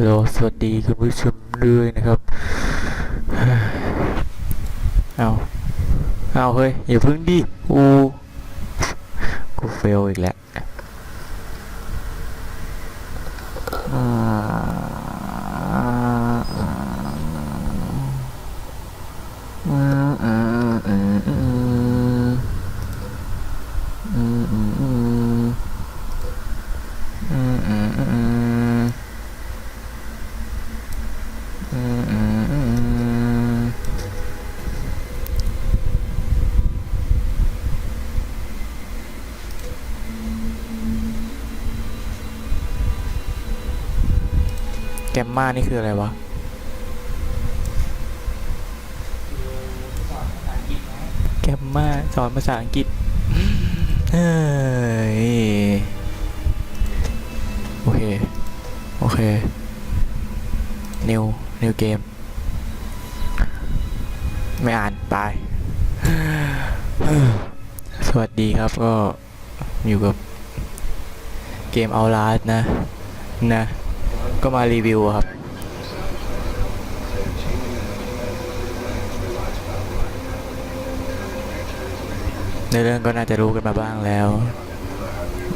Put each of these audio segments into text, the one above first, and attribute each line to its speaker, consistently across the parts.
Speaker 1: ฮัลโหลสวัสดีคุณผู้ชมด้วยนะครับ เอาเอาเฮ้ย อย่าพึ่งดิ อูกูเฟลอีกแล้วอ่า มมานี่คืออะไรวะแกมมาสอนภาษาอังกฤษเฮ้ยโอเค โอเคนิวนิวเกมไม่อ่านไปสวัสดีครับก็อยู่กับเกมเอาลาสนะ นะ ก็มารีวิวครับ ในเรื่องก็น่าจะรู้กันมาบ้างแล้ว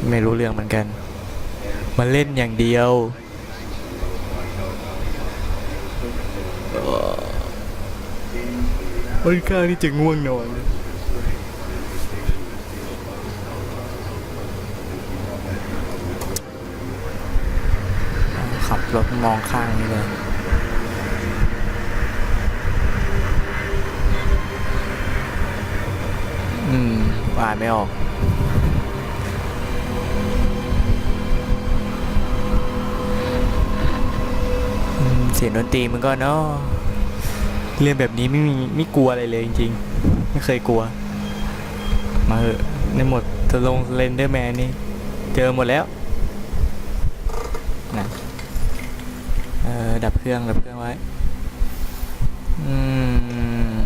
Speaker 1: ไม่รู้เรื่องเหมือนกัน มาเล่นอย่างเดียวค่อนข้างที่จะง่วงนอนเลยขับรถ มองข้างนี่เลยอืมอ่านไม่ออกอืมเสียงดนตรีมันก็เนาะเรื่องแบบนี้ไม่มีไม่กลัวอะไรเลยจริงๆ ไม่เคยกลัว มาเหอะในหมดจะลงเลนเดอร์แมนนี่ เจอหมดแล้วนะเออดับเครื่อง ดับเครื่องไว้ อืม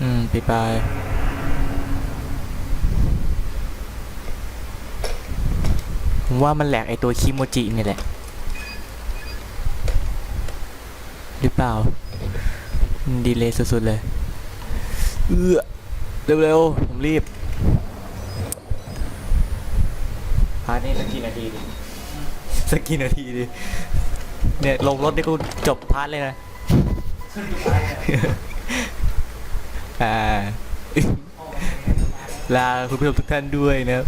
Speaker 1: อืมปิดไปผมว่ามันแหลกไอตัวคิโมจินี่แหละ หรือเปล่า ดีเลยสุดๆเลย เอื้อเร็วๆ ผมรีบพาร์ทนี่สักกี่นาทีดิ สักกี่นาทีดิเนี่ยลงรถนี่กูจบพาร์ทเลยนะอ่าลาคุณผู้ชมทุกท่านด้วยนะครับ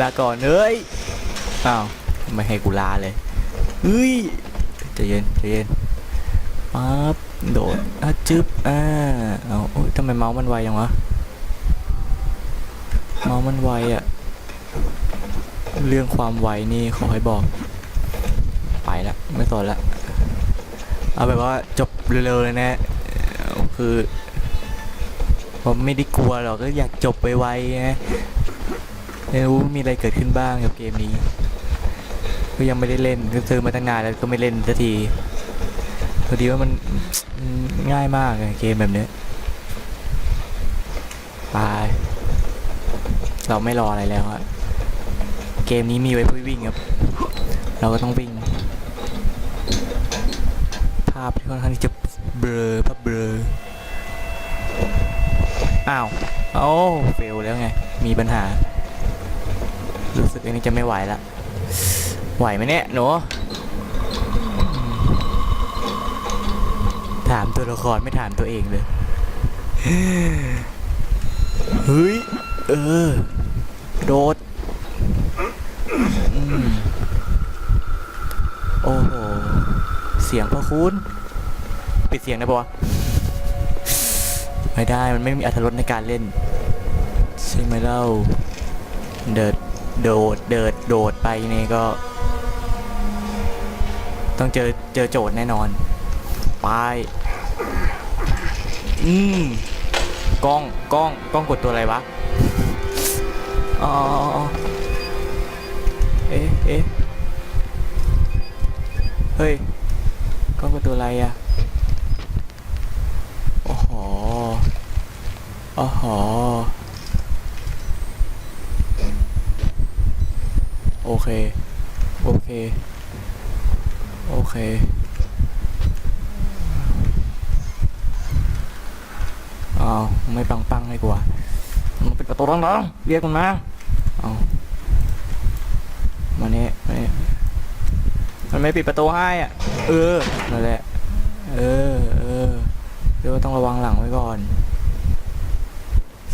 Speaker 1: ลาก่อนเอ้ยอ้าวไม่ให้กูลาเลยเฮ้ยใจเย็นใจเย็นปั๊บโดดอะจึ๊บอ่าเอาโอ้ยทำไมเมาส์มันไวจังวะเมาส์มันไวอะเรื่องความไวนี่ขอให้บอก ไปละไม่สนละเอาแบบว่าจบเร็วๆเลยนะคือผมไม่ได้กลัวหรอกก็อยากจบไปไวนะไม่รู้มีอะไรเกิดขึ้นบ้างกับเกมนี้ ก็ยังไม่ได้เล่นก็ซื้อมาตั้งนานแล้วก็ไม่เล่นสักทีพอดีว่ามันง่ายมากเกมแบบนี้ยไปเราไม่รออะไรแล้วอะเกมนี้มีไว้เพื่อวิ่งครับ เราก็ต้องวิ่ง พที่ค่อนข้างที่จะเบลอภาพเบลออ้าวโอ้เฟลแล้วไง มีปัญหา รู้สึกอันนี้จะไม่ไหวละไหวไหมเนี่ยหนูถามตัวละครไม่ถามตัวเองเลยเฮ้ย เออ โดด โอ้โห เสียงพระคุณ ปิดเสียงได้ปะวะไม่ได้มันไม่มีอรรถรสในการเล่นใช่ไหมเล่าเดิดโดดเดิดโดดไปนี่ก็ ต้องเจอเจอโจทย์แน่นอนไปอืมกล้องกล้องกล้องกดตัวอะไรวะอ๋ออ๋อเอ๊ะเอ๊ะเฮ้ยกล้องกดตัวอะไรอะโอ้โห อ้โหโอเค โอเค โอเค อ้าว ไม่ปังปังๆให้กว่า มันปิดประตูดังๆเรียกมันมาเอามาเนี่ยมาเนี่ยมันไม่ปิดประตูให้อะ เออ นั่นแหละ เออ เออเดี๋ยว่าต้องระวังหลังไว้ก่อน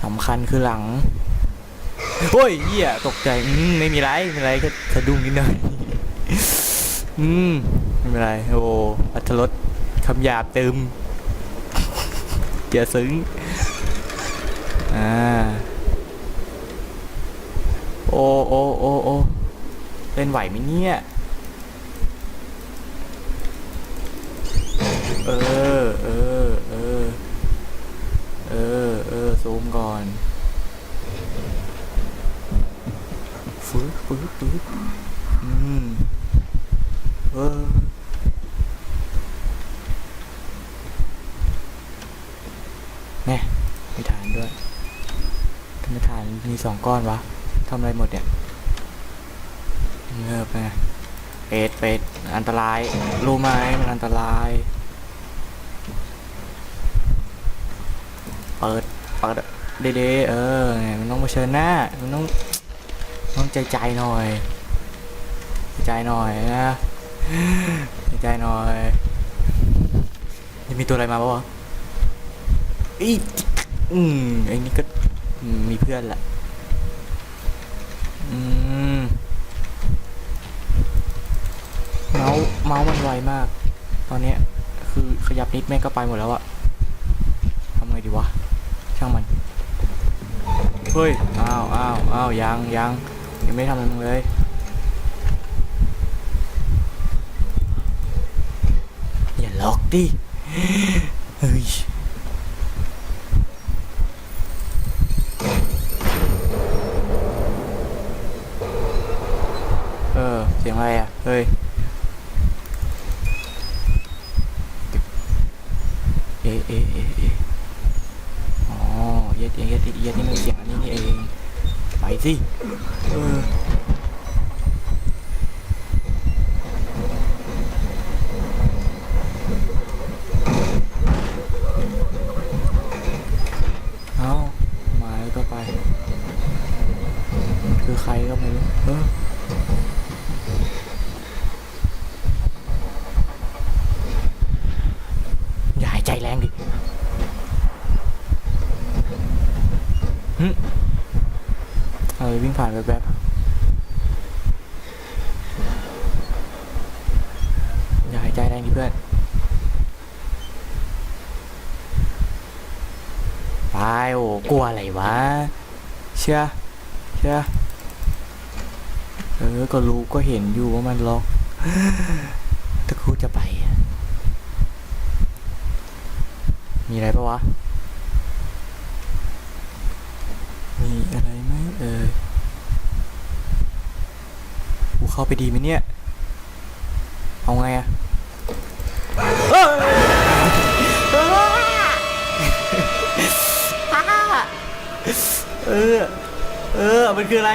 Speaker 1: สำคัญคือหลังโอ้ยเหี้ยตกใจอืมไม่มีไรไม่มีไรก็สะดุ้งนิดหน่อยอืมไม่เป็นไรโอ้อัตรสคำหยาบเติมเกียซึ้งอ่าโอ้โอ้โอ้โอ้เล่นไหวไหมเนี่ยเออ เออ เออ เออ ซูมก่อนฟื้นฟื้นฟื้นอืมเออแน่มีฐานด้วยทำไมฐานมีสองก้อนวะทำอะไรหมดเนี่ยเงือบไงเป็ดเป็ดอันตราย รู้ไหมมันอันตราย เปิด ปิดเด้ๆเออมันต้องมาเชิญหน้ามันต้องต้องใจใจหน่อย ใจหน่อยนะใจหน่อยจะมีตัวอะไรมาปะวะอีอืมไอ้นี่ก็มีเพื่อนแหละอืมเมาส์เมาส์มันไวมาก ตอนนี้คือขยับนิดแม่งก็ไปหมดแล้วอะทำไงดีวะ ช่างมัน เฮ้ย อ้าวอ้าวอ้าวยังยังยังไม่ทำอะไรมึงเลย อย่าล็อกดิ เฮ้ยเออ เสียงอะไรอะ เฮ้ย เอะเอะเอะเอะอ๋อเย็ดเย็ดเย็ดเย็ดนี่มันเสียงอันนี้นี่เอง ไป สิเออเอามาแล้วก็ไปมันคือใครก็ไม่รู้เอออย่าหายใจแรงดิหึเออวิ่งผ่านแป๊บอย่าหายใจแรงดิเพื่อน ไปโอ้กลัวอะไรวะ เชื่อ เชื่อ เออ ก็รู้ก็เห็นอยู่ว่ามันล็อกถ้าครูจะไป มีอะไรปะวะ มีอะไรไหมเออกู เข้าไปดีไหมเนี่ย เอาไงอะเอ้ยเออ เออ มันคืออะไร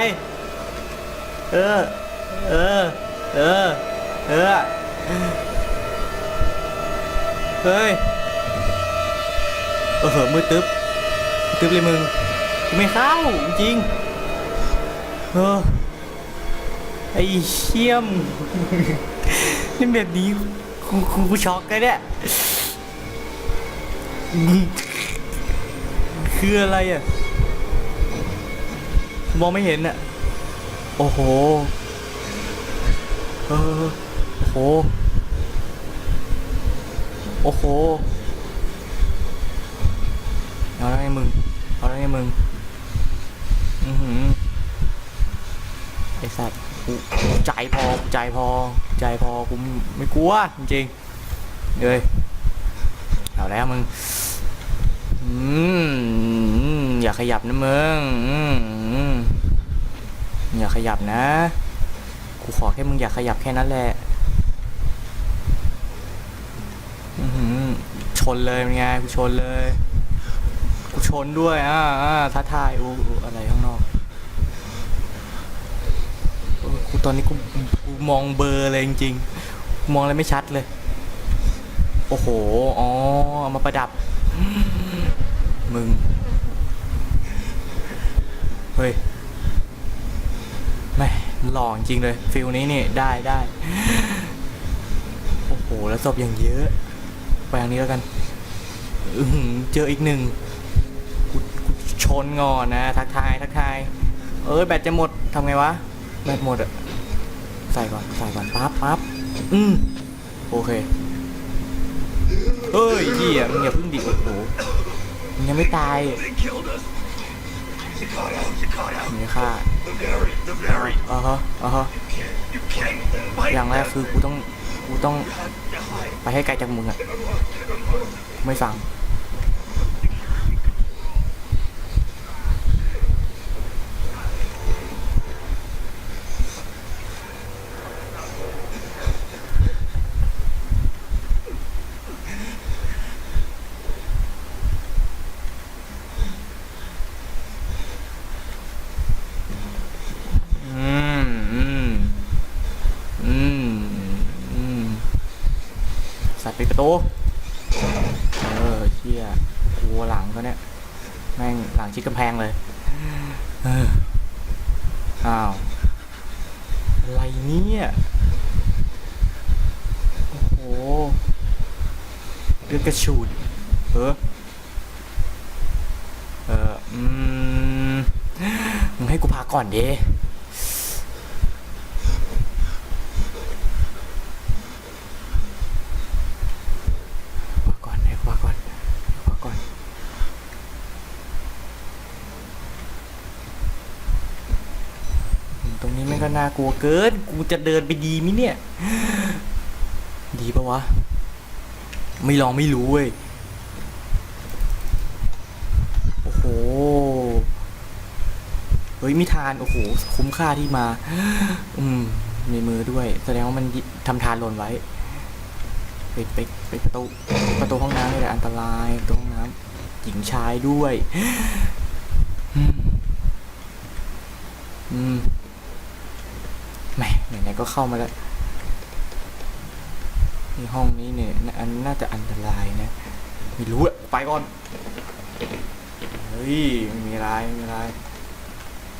Speaker 1: เออ เออ เออ เออ เฮ้ยเออมือตึ๊บ ตึ๊บเลยมึงกูไม่เข้าจริงๆเออ ไอ้เชี่ยม นี่แบบนี้กูกูกูช็อกเลยเนี่ย คืออะไรอะ มองไม่เห็นอะ โอ้โห เออ โอ้โห โอ้โห เอาแล้วไงมึง เอาแล้วไงมึง อือหือไอสัตว์ กูใจพอใจพอใจพอกูไม่กลัวจริงๆเลยเอาแล้วมึงอืมอย่าขยับนะมึงอืมอย่าขยับนะ กูขอแค่มึงอย่าขยับแค่นั้นแหละชนเลยเป็นไงกูชนเลย กูชนด้วยอ่าอ่าท้าทายอู้อะไรข้างนอกเออกู ตอนนี้กูกูมองเบอร์เลยจริงๆ มองอะไรไม่ชัดเลย โอ้โห อ๋อเอามาประดับ มึง เฮ้ยไม่หล่อจริงเลย ฟิลนี้นี่ได้ได้ โอ้โห แล้วศพอย่างเยอะ ไปทางนี้แล้วกันเจออีกหนึ่งกูชนก่อนนะ ทักทาย ทักทาย เอ้ย แบตจะหมดทำไงวะ แบตหมดอะ ใส่ก่อนใส่ก่อนปั๊บปั๊บอืมโอเคเฮ้ยเหี้ยมึงอย่าเพึ่งดิโอ้โหมึงยังไม่ตายมีค่า
Speaker 2: The very, the very.
Speaker 1: อ่าฮะอ่าฮะอย่างแรกคือกูต้องกูต้องไปให้ไกลจากมึงอะไม่ฟัง อืม อืม อืม อืม สัตว์ปิดประตู เออเชี่ยกลัวหลังก็เนี่ย แม่งหลังชิดกำแพงเลย เออ อ้าว อะไรเนี่ย โอ้โห เลือดกระชูดเออเอออืมมึงให้กูพาก่อนเด้ว่าก่อนให้ว่าก่อนว่าก่อนตรงนี้ม่ก็น่ากลัวเกิน กูจะเดินไปดีมิเนี่ย ดีปะวะ ไม่ลองไม่รู้เว้ย โอ้โห เฮ้ยมิทาน โอ้โห คุ้มค่าที่มา อืม มีมือด้วย แสดงว่ามันทำทานหล่นไว้ปิดปิดปิดประตูประตูห้องน้ำนี่แหละอันตรายประตูห้องน้ำหญิงชายด้วย อืมอืมแหมไหนๆก็เข้ามาแล้ว นี่ห้องนี้เนี่ยอันน่าจะอันตรายนะไม่รู้อะไปก่อน เฮ้ยไม่มีอะไรไม่มีอะไร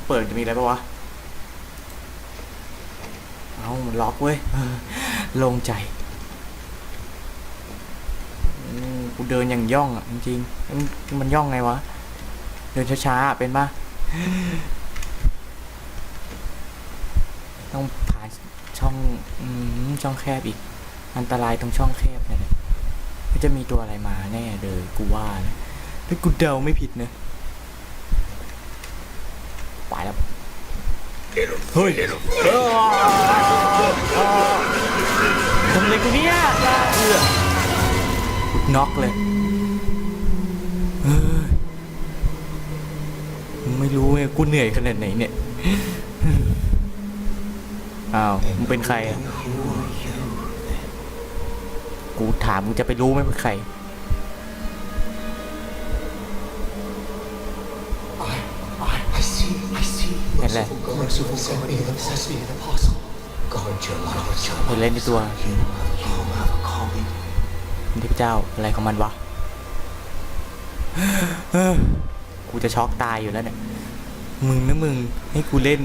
Speaker 1: เปิดจะมีอะไรปะวะ เอามันล็อกเว้ยโล่งใจกูเดินอย่างย่องอะจริงๆมันย่องไงวะ เดินช้าๆเป็นปะต้องผ่านช่องช่องแคบอีก อันตรายตรงช่องแคบเนี่ยมันจะมีตัวอะไรมาแน่เลยกูว่านะถ้ากูเดาไม่ผิดนะไปแล้วเฮ้ยเออเออทำอะไรกูเนี่ยเอือกูน็อกเลยเฮ้ยมึงไม่รู้ไงกูเหนื่อยขนาดไหนเนี่ย อ้าวมึงเป็นใครอะ กูถามมึงจะไปรู้ไหมเป็นใคร
Speaker 3: I see, I see.
Speaker 1: เห็นเลย
Speaker 3: Merciful God, be the apostle, be the apostle. God, your light, your
Speaker 1: เห็นเล่นในตัว
Speaker 3: you, you have a calling.
Speaker 1: เทพเจ้าอะไรของมันวะ เออกูจะช็อกตายอยู่แล้วเนี่ย มึงนะมึงให้กูเล่น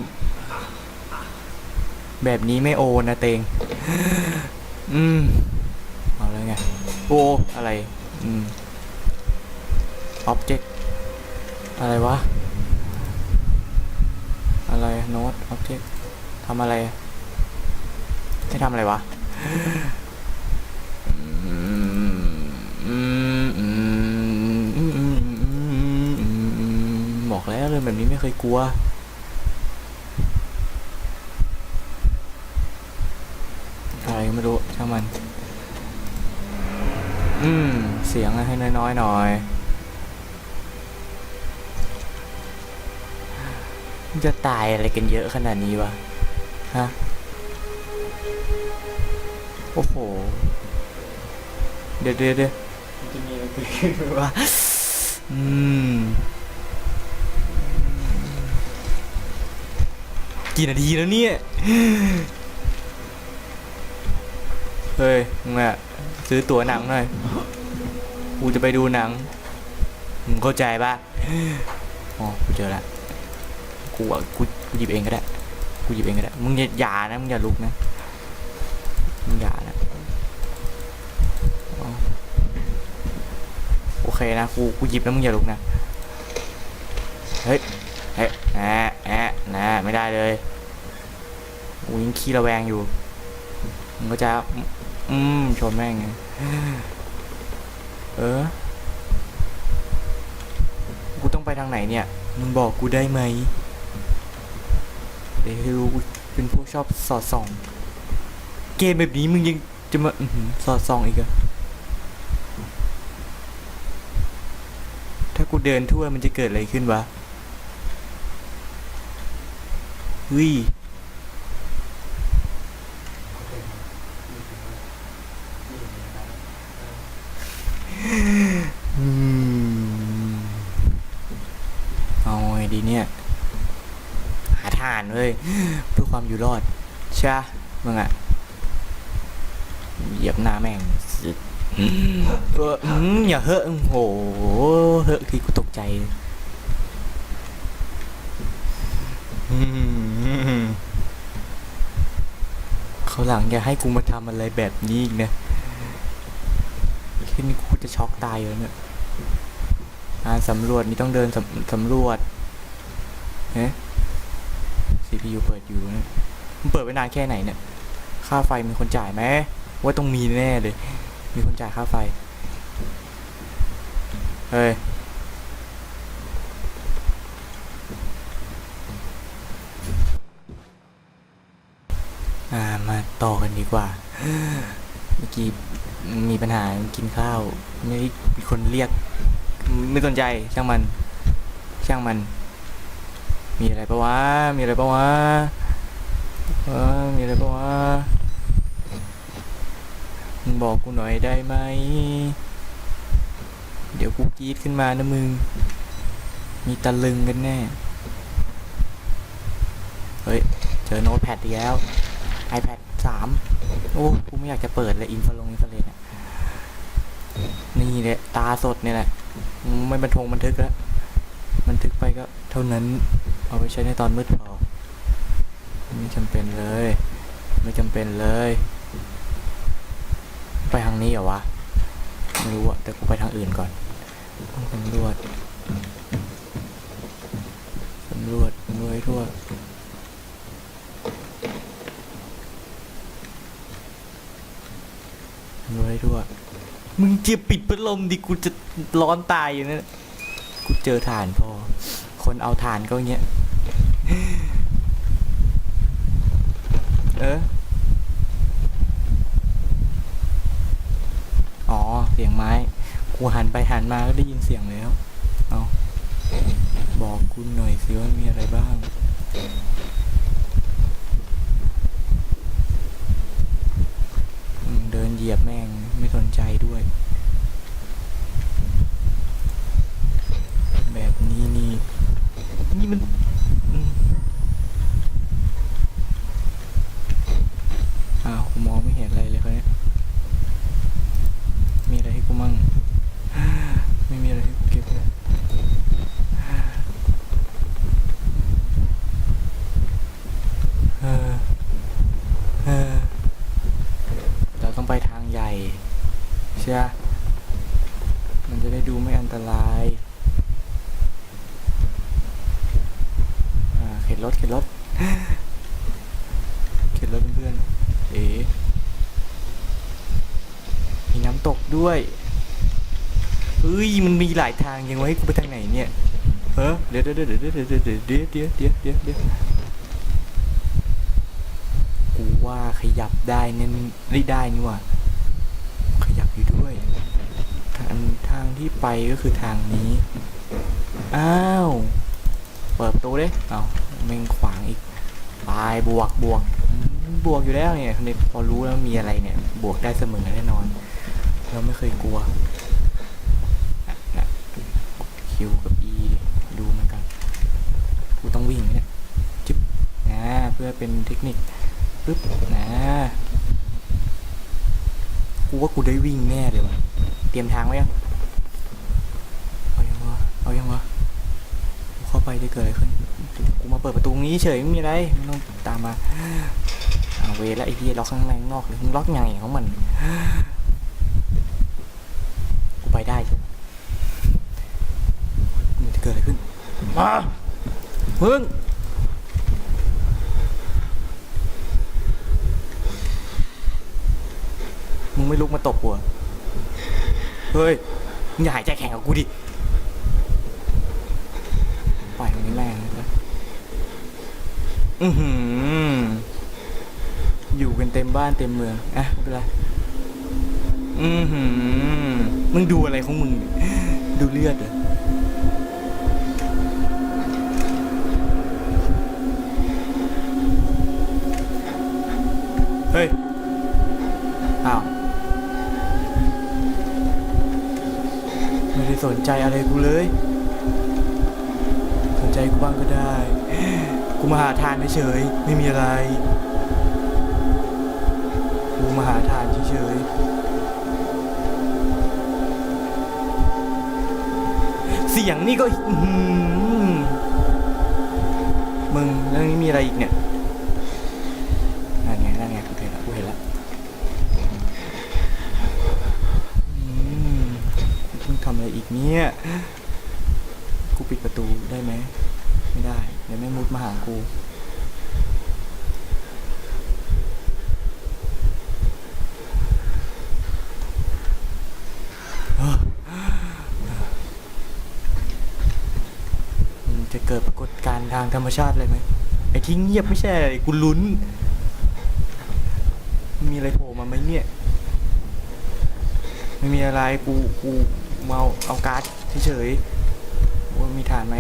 Speaker 1: แบบนี้ไม่โอนะเตง อืมเอาเลย ไง go อะไร อืมบเจกต์อะไรวะ อะไรโน้ตอ็อบเจกต์ทำอะไรให้ทำอะไรวะบอกแล้วเรื่องแบบนี้ไม่เคยกลัวอะไรไม่รู้ช่างมัน อืม เสียงให้น้อยๆหน่อย จะตายอะไรกันเยอะขนาดนี้วะ ฮะ โอ้โห เดี๋ยวเดี๋ยวเดี๋ยวจะมีอะไรเกิดขึ้นไหมวะ อืม กี่นาทีแล้วเนี่ย เฮ้ยมึงอะซื้อตั๋วหนังหน่อย กูจะไปดูหนังมึงเข้าใจปะอ๋อกูเจอละกูอะกูกูหยิบเองก็ได้กูหยิบเองก็ได้มึงอย่าอย่านะมึงอย่าลุกนะมึงอย่านะโอเคนะกูกูหยิบแล้วมึงอย่าลุกนะเฮ้ยเฮ้ยแอะแอะนะไม่ได้เลยกูยังขี้ระแวงอยู่มึงก็จะอืมชนแม่งไง เออ กูต้องไปทางไหนเนี่ย มึงบอกกูได้ไหม เดี๋ยวให้รู้กูเป็นพวกชอบสอดส่อง เกมแบบนี้มึงยังจะมาอสอดส่องอีกอะถ้ากูเดินทั่วมันจะเกิดอะไรขึ้นวะเฮ้ย อืมเอาไงดีเนี่ย หาทาน เว้ยเพื่อความอยู่รอดใช่ปะมึงอะเหยียบหน้าแม่งเอออย่าเหอะโอ้โหเหอะที่กูตกใจเขาหลังอย่าให้กูมาทำอะไรแบบนี้อีกนะแค่นี้กูจะช็อกตายแล้วเนี่ยอ่าสำรวจนี่ต้องเดินสำสำรวจเฮ้ CPU เปิดอยู่เนี่ยมั นเปิดไว้นานแค่ไหนเนี่ย ค่าไฟมีคนจ่ายไหมว่าต้องมีแน่เลย มีคนจ่ายค่าไฟ เฮ้ย อ่า มาต่อกันดีกว่า เมื่อกี้มีปัญหากินข้าว ไม่มีคนเรียก ไม่สนใจ ช่างมัน ช่างมัน มีอะไรปะวะ มีอะไรปะวะ เออมีอะไรปะวะมึงบอกกูหน่อยได้ไหม เดี๋ยวกูกรีดขึ้นมานะมึง มีตะลึงกันแน่ เฮ้ย เจอโน้ตแพดอีกแล้ว iPad 3 โอ้ กูไม่อยากจะเปิดเลยอินฟลงอินฟลเลนอะนี่แหละตาสดเนี่ยแหละ ไม่บันทงบันทึกแล้ว บันทึกไปก็เท่านั้น เอาไปใช้ในตอนมืดพอ ไม่จำเป็นเลย ไม่จำเป็นเลย ไปทางนี้เหรอวะ ไม่รู้อะแต่กูไปทางอื่นก่อนต้องสำรวจสำรวจสำรวจทั่วรวยด้วมึงเจะปิดพัดลมดิกูจะร้อนตายอยู่นั่นกูเจอฐานพอ คนเอาฐานก็เงี้ย เออ อ๋อ เสียงไม้ กูหันไปหันมาก็ได้ยินเสียงแล้ว เอาบอกกูหน่อยสิว่ามีอะไรบ้าง เดินเหยียบแม่งไม่สนใจด้วย แบบนี้นี่ นี่มันอืมอ้าวกูมองไม่เห็นอะไรเลยเขาเนี่ยมีอะไรให้กูมั่ง ไม่มีอะไรให้กูเก็บเลยเออเออ เราต้องไปทาง ใช่ มันจะได้ดูไม่อันตรายเข็นรถเข็นรถเข็นรถเพื่อนเอ๋มีน้ำตกด้วยเฮ้ย มันมีหลายทางยังไว้กูไปทางไหนเนี่ยเฮ้อเดี๋ยวเดี๋ยวเดี๋ยวเดี๋ยวเดี๋ยวเดี๋ยวเดี๋ยวเดี๋ยวเดี๋ยวเดี๋ยวเดี๋ยวกูว่าขยับได้เนี่ไม่ได้นี่ว่า ขยับอยู่ด้วย ทาง ที่ไปก็คือทางนี้ อ้าว เปิดประตูดิเอาแม่งขวางอีกไปบวกบวก บวกอยู่แล้วเนี่ยเนี่ยพอรู้แล้วมีอะไรเนี่ย บวกได้เสมอแน่นอน เราไม่เคยกลัวนะคิวกับ E ดูเหมือนกันกูต้องวิ่งเนี่ยจึ๊บนะเพื่อเป็นเทคนิคปึ๊บนะกูว่ากูได้วิ่งแน่เลยวะเตรียมทางไว้ยัง เอายังวะ เอา ยังวะกูเข้าไปได้เกิดอะไรขึ้น กูมาเปิดประตูตรงนี้เฉยไม่มีอะไรไม่ต้องตามมาเอาเวแล้วไอ้เหี้ยล็อกข้างในข้างนอกเลยมึงล็อกยังไงของมันกูไปได้มันจะเกิดอะไรขึ้นมามึงมึงไม่ลุกมาตบกูเหรอเฮ้ยมึงอย่าหายใจแข็งกับกูดิ ปล่อยตรงนี้แม่งเลย อือหือ อยู่กันเต็มบ้านเต็มเมือง อะไม่เป็นไร อือหือ มึงดูอะไรของมึงเนี่ยดูเลือดเหรอเฮ้ย อ้าว ไม่ได้สนใจอะไรกูเลย สนใจกูบ้างก็ได้ กูมาหาทานเฉยๆไม่มีอะไร กูมาหาทานเฉยๆเสียงนี่ก็อื้อหือมึงแล้วนี่มีอะไรอีกเนี่ยนั่นไงนั่นไงกูเห็นล้วกูเห็นล้วอืมกูต้องทำอะไรอีกเนี่ย กูปิดประตูได้ไหม ไม่ได้ เดี๋ยวแม่มุดมาหากูมันจะเกิดปรากฏการณ์ทางธรรมชาติเลยไหมไอ้ที่เงียบไม่ใช่อะไรกูลุ้น มีอะไรโผล่มาไหมเนี่ย ไม่มีอะไรกูกูมาเอาเอาการ์ดเฉยๆว่ามีฐานไหม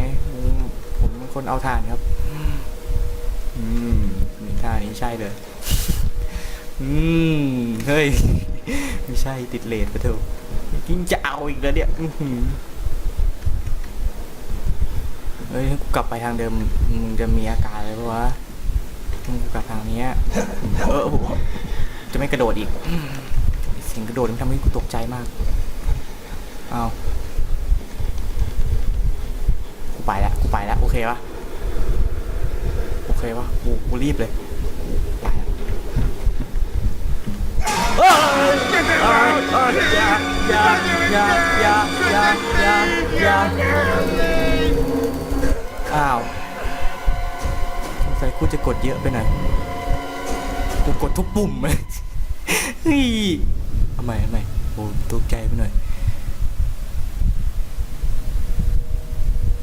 Speaker 1: คนเอาฐานครับ อืมมีฐานนี้ใช่เลย อืม เฮ้ย ไม่ใช่ติดเลทปะเถอะยิ่งจะเอาอีกแล้วเนี่ยอื้อหือเฮ้ยถ้ากูกลับไปทางเดิม มึงจะมีอาการอะไรปะวะมึงกูกลับทางเนี้ยเออโอ้โหจะไม่กระโดดอีก เสียงกระโดดมันทำให้กูตกใจมาก เอากู ไปแล้วกูไปแล้วโอเคปะโอเคปะกูกูรีบเลยไปแล้วเอ้ยเอ้ยเอ้ยอย่าอย่าอย่าอย่าอย่าอย่าอย่าอ้าวสงสัยกูจะกดเยอะไปหน่อยกูกดทุกปุ่มเลยเฮ้ยทำไมทำไมโอ้ตกใจไปหน่อย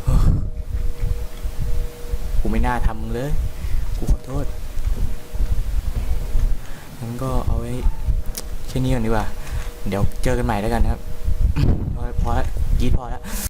Speaker 1: เฮ้อกูไม่ น่าทำมึงเลย กูขอโทษงั้นก็เอาไว้แค่นี้ก่อนดีกว่า เดี๋ยวเจอกันใหม่แล้วกันครับ พอพอแล้วกีดพอแล้ว